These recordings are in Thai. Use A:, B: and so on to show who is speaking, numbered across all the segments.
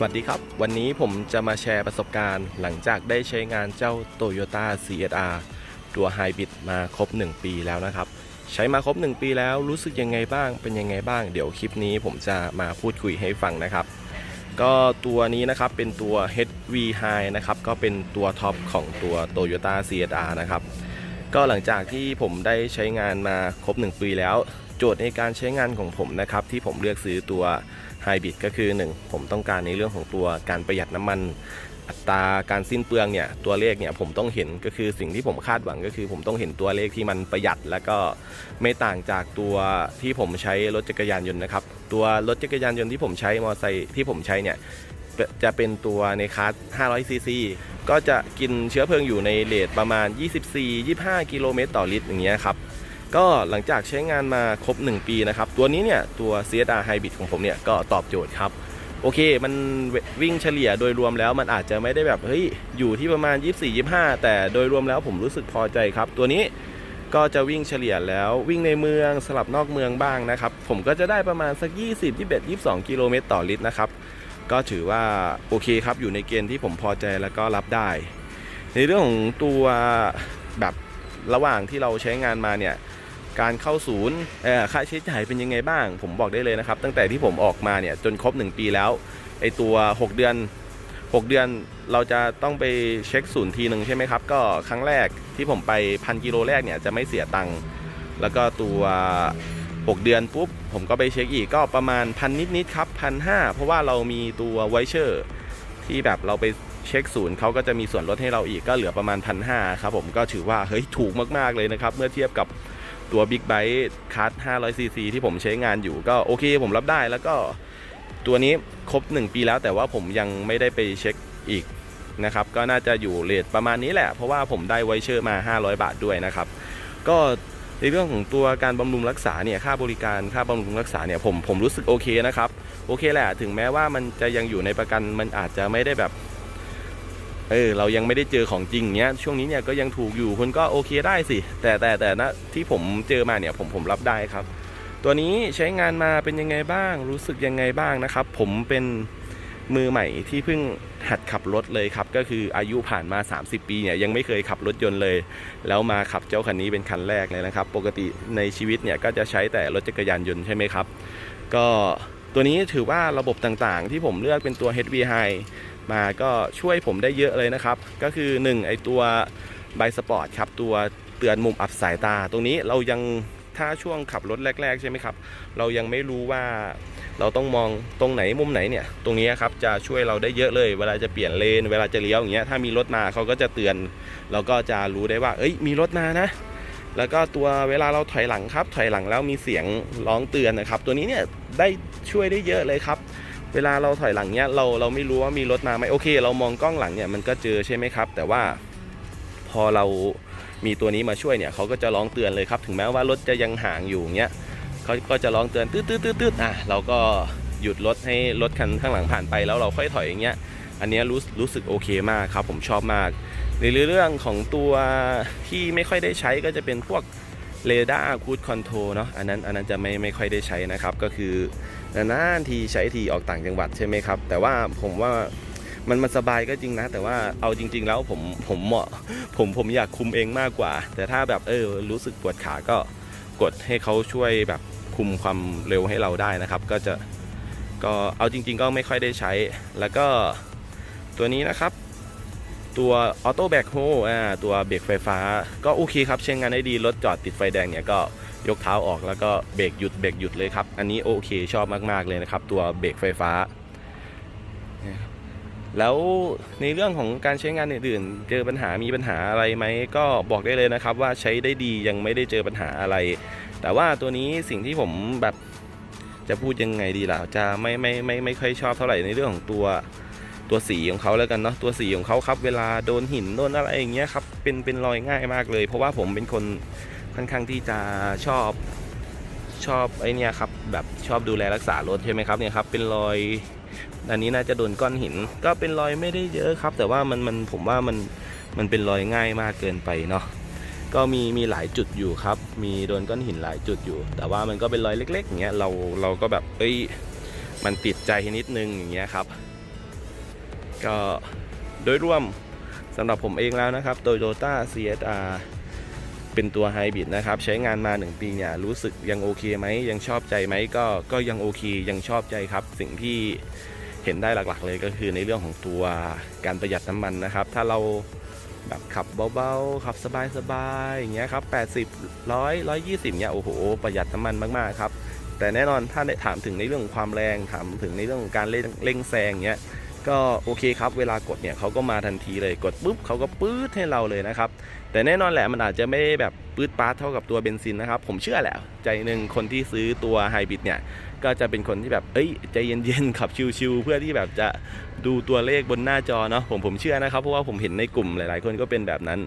A: สวัสดีครับ วันนี้ผมจะมาแชร์ประสบการณ์ หลังจากได้ใช้งานเจ้า Toyota CSR ตัว Hybrid มาครบ 1 ปีแล้วนะครับ ใช้มาครบ 1 ปีแล้วรู้สึกยังไงบ้าง เป็นยังไงบ้าง เดี๋ยวคลิปนี้ผมจะมาพูดคุยให้ฟังนะครับ ก็ตัวนี้นะครับเป็นตัว HV High นะครับ ก็เป็นตัวท็อปของตัว Toyota CSR นะครับ ก็หลังจากที่ผมได้ใช้งานมาครบ 1 ปีแล้ว โจทย์ในการใช้งานของผมนะครับ ที่ผมเลือกซื้อตัว Hybrid ก็คือ 1 ผมต้องการในเรื่องของตัวการประหยัดน้ำมันอัตราการสิ้นเปลืองเนี่ยตัวเลขเนี่ยผมต้องเห็นก็คือสิ่งที่ผมคาดหวังก็คือ ผมต้องเห็นตัวเลขที่มันประหยัด แล้วก็ไม่ต่างจากตัวที่ผมใช้รถจักรยานยนต์นะครับ ตัวรถจักรยานยนต์ที่ผมใช้มอเตอร์ไซค์ที่ผมใช้เนี่ยจะเป็นตัวในคลาส500ซีซีก็จะกินเชื้อเพลิงอยู่ในเรทประมาณ 24-25 กิโลเมตรต่อลิตรอย่างเงี้ยครับ ก็หลังจากใช้งานมาครบ 1 ปีนะครับ ตัวนี้เนี่ย ตัว CSR Hybrid ของผมเนี่ย ก็ตอบโจทย์ครับ โอเค มันวิ่งเฉลี่ยโดยรวมแล้วมันอาจจะไม่ได้แบบ เฮ้ย อยู่ที่ประมาณ 24-25 แต่โดยรวมแล้วผมรู้สึกพอใจครับ ตัวนี้ก็จะวิ่งเฉลี่ยแล้ววิ่งในเมืองสลับนอกเมืองบ้างนะครับ ผมก็จะได้ประมาณสัก 20 21 22 กิโลเมตรต่อลิตรนะครับ ก็ถือว่าโอเคครับอยู่ในเกณฑ์ที่ผมพอใจแล้วก็รับได้ ในเรื่องของตัวแบบระหว่างที่เราใช้งานมาเนี่ย การเข้าศูนย์ค่าใช้จ่ายเป็นยังไงบ้าง ผมบอกได้เลยนะครับ ตั้งแต่ที่ผมออกมาเนี่ยจนครบ 1 ปีแล้วไอตัว 6 เดือน 6 เดือนเราจะต้องไปเช็คศูนย์ทีหนึ่งใช่ไหมครับ ก็ครั้งแรกที่ผมไปพันกิโลแรกเนี่ยจะไม่เสียตังค์แล้วก็ตัว 6 เดือนปุ๊บ ผมก็ไปเช็คอีกก็ประมาณพันนิดๆครับพันห้าเพราะว่าเรามีตัวไวเชอร์ที่แบบเราไปเช็คศูนย์เขาก็จะมีส่วนลดให้เราอีกก็เหลือประมาณพันห้าครับผมก็ถือว่าเฮ้ยถูกมากๆเลยนะครับ เมื่อเทียบกับ ตัว Big b i t e คัส 500cc ที่ผมใช้งานอยู่ก็โอเคผมรับได้แล้วก็ตัวนี้ครบ 1 ปีแล้วแต่ว่าผมยังไม่ได้ไปเช็คอีกนะครับ ก็น่าจะอยู่เลทประมาณนี้แหละ เพราะว่าผมได้ไวเชอร์มา 500 บาทด้วยนะครับ ก็ในเรื่องของตัวการบำรุงรักษาเนี่ยค่าบริการค่าบำรุงรักษาเนี่ยผมผมรู้สึกโอเคนะครับ โอเคแหละถึงแม้ว่ามันจะยังอยู่ในประกันมันอาจจะไม่ได้แบบ เออเรายังไม่ได้เจอของจริงเนี้ยช่วงนี้เนี่ยก็ยังถูกอยู่คุณก็โอเคได้สิ แต่แต่แต่นะที่ผมเจอมาเนี่ยผมผมรับได้ครับ ตัวนี้ใช้งานมาเป็นยังไงบ้าง รู้สึกยังไงบ้างนะครับ ผมเป็นมือใหม่ที่เพิ่งหัดขับรถเลยครับ ก็คืออายุผ่านมา 30 ปีเนี่ยยังไม่เคยขับรถยนต์เลย แล้วมาขับเจ้าคันนี้เป็นคันแรกเลยนะครับ ปกติในชีวิตเนี่ยก็จะใช้แต่รถจักรยานยนต์ใช่ไหมครับ ก็ตัวนี้ถือว่าระบบต่างๆ ที่ผมเลือกเป็นตัว HV High มาก็ช่วยผมได้เยอะเลยนะครับ ก็คือ 1 ไอตัวไบสปอร์ตครับตัวเตือนมุมอับสายตา ตรงนี้เรายังถ้าช่วงขับรถแรก ๆ ใช่ไหมครับ เรายังไม่รู้ว่าเราต้องมองตรงไหนมุมไหนเนี่ย ตรงนี้ครับจะช่วยเราได้เยอะเลย เวลาจะเปลี่ยนเลน เวลาจะเลี้ยวอย่างเงี้ยถ้ามีรถมาเขาก็จะเตือน เราก็จะรู้ได้ว่า เอ้ยมีรถมานะ แล้วก็ตัวเวลาเราถอยหลังครับ ถอยหลังแล้วมีเสียงร้องเตือนนะครับ ตัวนี้เนี่ยได้ช่วยได้เยอะเลยครับ เวลาเราถอยหลังเนี้ยเราเราไม่รู้ว่ามีรถมาไหมโอเค เรามองกล้องหลังเนี่ยมันก็เจอใช่ไหมครับ แต่ว่าพอเรามีตัวนี้มาช่วยเนี่ยเขาก็จะร้องเตือนเลยครับ ถึงแม้ว่ารถจะยังห่างอยู่เงี้ยเขาก็จะร้องเตือนตืดตืดตืดตืดอะเราก็หยุดรถให้รถคันข้างหลังผ่านไปแล้วเราค่อยถอยอย่างเงี้ยอันนี้รู้รู้สึกโอเคมากครับผมชอบมากในเรื่องของตัวที่ไม่ค่อยได้ใช้ก็จะเป็นพวก เรดาร์คูดคอนโทรเนาะอันนั้นอันนั้นจะไม่ไม่ค่อยได้ใช้นะครับ ก็คือนานๆทีใช้ทีออกต่างจังหวัดใช่ไหมครับ แต่ว่าผมว่ามันมันสบายก็จริงนะ แต่ว่าเอาจริง ๆ แล้วผมผมเหมาะผมผมอยากคุมเองมากกว่า แต่ถ้าแบบเออรู้สึกปวดขาก็กดให้เขาช่วยแบบคุมความเร็วให้เราได้นะครับ ก็จะก็เอาจริง ๆ ก็ไม่ค่อยได้ใช้ แล้วก็ตัวนี้นะครับ ตัวออโต้แบ h โฮอ่าตัวเบรกไฟฟ้า ก็โอเคครับใช้งานได้ดี รถจอดติดไฟแดงเนี่ยก็ยกเท้าออกแล้วก็เบรกหยุดเบรกหยุดเลยครับ อันนี้โอเคชอบมาก ๆ เลยนะครับ ตัวเบรกไฟฟ้า แล้วในเรื่องของการใช้งานอื่นๆ เจอปัญหามีปัญหาอะไรไหมก็บอกได้เลยนะครับ ว่าใช้ได้ดียังไม่ได้เจอปัญหาอะไร แต่ว่าตัวนี้สิ่งที่ผมแบบจะพูดยังไงดีล่ะจะไม่ไม่ไม่ไม่ค่อยชอบเท่าไหร่ในเรื่องของตัว ตัวสีของเขาแล้วกันเนาะตัวสีของเขาครับ เวลาโดนหินโดนอะไรอย่างเงี้ยครับเป็นเป็นรอยง่ายมากเลย เพราะว่าผมเป็นคนค่อนข้างที่จะชอบชอบไอเนี้ยครับแบบชอบดูแลรักษารถใช่ไหมครับเนี่ยครับเป็นรอยอันนี้น่าจะโดนก้อนหิน ก็เป็นรอยไม่ได้เยอะครับ แต่ว่ามันมันผมว่ามันมันเป็นรอยง่ายมากเกินไปเนาะก็มีมีหลายจุดอยู่ครับ มีโดนก้อนหินหลายจุดอยู่ แต่ว่ามันก็เป็นรอยเล็กๆอย่างเงี้ยเราเราก็แบบเอ้ยมันติดใจนิดนึงอย่างเงี้ยครับ ก็โดยรวมสำหรับผมเองแล้วนะครับ Toyota CSR เป็นตัวไฮบริดนะครับ ใช้งานมา 1 ปีเนี่ยรู้สึกยังโอเคไหม ยังชอบใจไหมก็ก็ยังโอเค ยังชอบใจครับ สิ่งที่เห็นได้หลักๆ เลยก็คือในเรื่องของตัวการประหยัดน้ำมันนะครับ ถ้าเราแบบขับเบาๆ ขับสบายๆอย่างเงี้ยครับ 80 100 120เนี่ยโอ้โห ประหยัดน้ำมันมากๆครับ แต่แน่นอนถ้าได้ถามถึงในเรื่องของความแรง ถามถึงในเรื่องของการเร่งเร่งแซงเนี้ย ก็โอเคครับเวลากดเนี่ยเขาก็มาทันทีเลยกดปุ๊บเขาก็ปื๊ดให้เราเลยนะครับ แต่แน่นอนแหละมันอาจจะไม่แบบปื๊ดปาร์เท่ากับตัวเบนซินนะครับ ผมเชื่อแหละ ใจหนึ่งคนที่ซื้อตัวไฮบริดเนี่ยก็จะเป็นคนที่แบบเอ้ยใจเย็นๆขับชิวๆเพื่อที่แบบจะดูตัวเลขบนหน้าจอเนาะผมผมเชื่อนะครับ เพราะว่าผมเห็นในกลุ่มหลายๆ คนก็เป็นแบบนั้น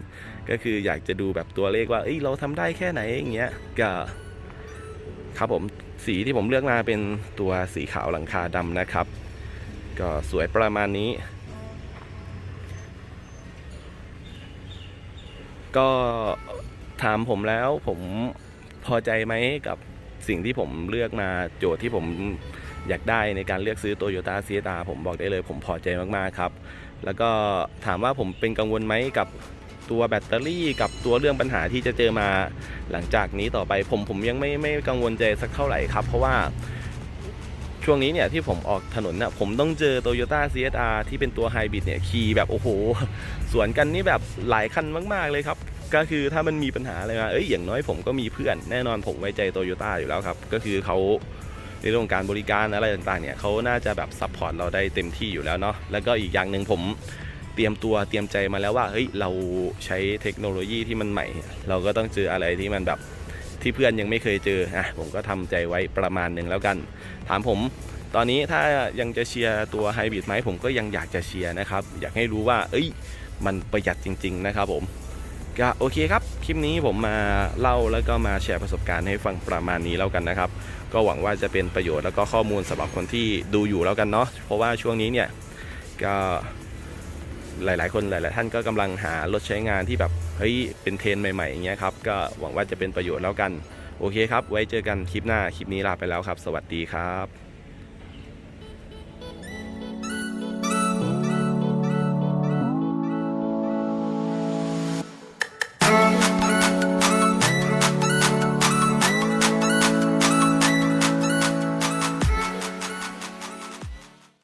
A: ก็คืออยากจะดูแบบตัวเลขว่าเอ้ยเราทำได้แค่ไหนอย่างเงี้ยก็ครับผมสีที่ผมเลือกมาเป็นตัวสีขาวหลังคาดำนะครับ ก็สวยประมาณนี้ ก็ถามผมแล้วผมพอใจไหมกับสิ่งที่ผมเลือกมาโจทย์ที่ผมอยากได้ในการเลือกซื้อ Toyota c s r ผมบอกได้เลยผมพอใจมาก ๆ ครับ แล้วก็ถามว่าผมเป็นกังวลไหมกับตัวแบตเตอรี่กับตัวเรื่องปัญหาที่จะเจอมาหลังจากนี้ต่อไปผมผมยังไม่ไม่กังวลใจสักเท่าไหร่ครับ เพราะว่า ช่วงนี้เนี่ยที่ผมออกถนนเนี่ยผมต้องเจอ Toyota CSR ที่เป็นตัวไฮบริดเนี่ยขี่แบบโอ้โห สวนกันนี่แบบหลายคันมาก ๆ เลยครับ ก็คือถ้ามันมีปัญหาอะไรมาเอ้ยอย่างน้อยผมก็มีเพื่อนแน่นอนผมไว้ใจโตโยต้าอยู่แล้วครับ ก็คือเขาในเรื่องของการบริการอะไรต่างๆเนี่ยเขาน่าจะแบบซัพพอร์ตเราได้เต็มที่อยู่แล้วเนาะแล้วก็อีกอย่างหนึ่งผมเตรียมตัวเตรียมใจมาแล้วว่าเฮ้ยเราใช้เทคโนโลยีที่มันใหม่ เราก็ต้องเจออะไรที่มันแบบ ที่เพื่อนยังไม่เคยเจออะผมก็ทำใจไว้ประมาณหนึ่งแล้วกัน ถามผมตอนนี้ถ้ายังจะเชียร์ตัวไฮบริดไหมผมก็ยังอยากจะเชียร์นะครับ อยากให้รู้ว่า เอ้ย มันประหยัดจริง ๆ นะครับผมก็โอเคครับ คลิปนี้ผมมาเล่าแล้วก็มาแชร์ประสบการณ์ให้ฟังประมาณนี้แล้วกันนะครับ ก็หวังว่าจะเป็นประโยชน์แล้วก็ข้อมูลสำหรับคนที่ดูอยู่แล้วกันเนาะเพราะว่าช่วงนี้เนี่ยก็ หลาย ๆ คนหลาย ๆ ท่านก็กำลังหารถใช้งานที่แบบเฮ้ยเป็นเทรนใหม่ ๆ อย่างเงี้ยครับ ก็หวังว่าจะเป็นประโยชน์แล้วกัน โอเคครับ ไว้เจอกันคลิปหน้า คลิปนี้ลาไปแล้วครับ สวัสดีครับ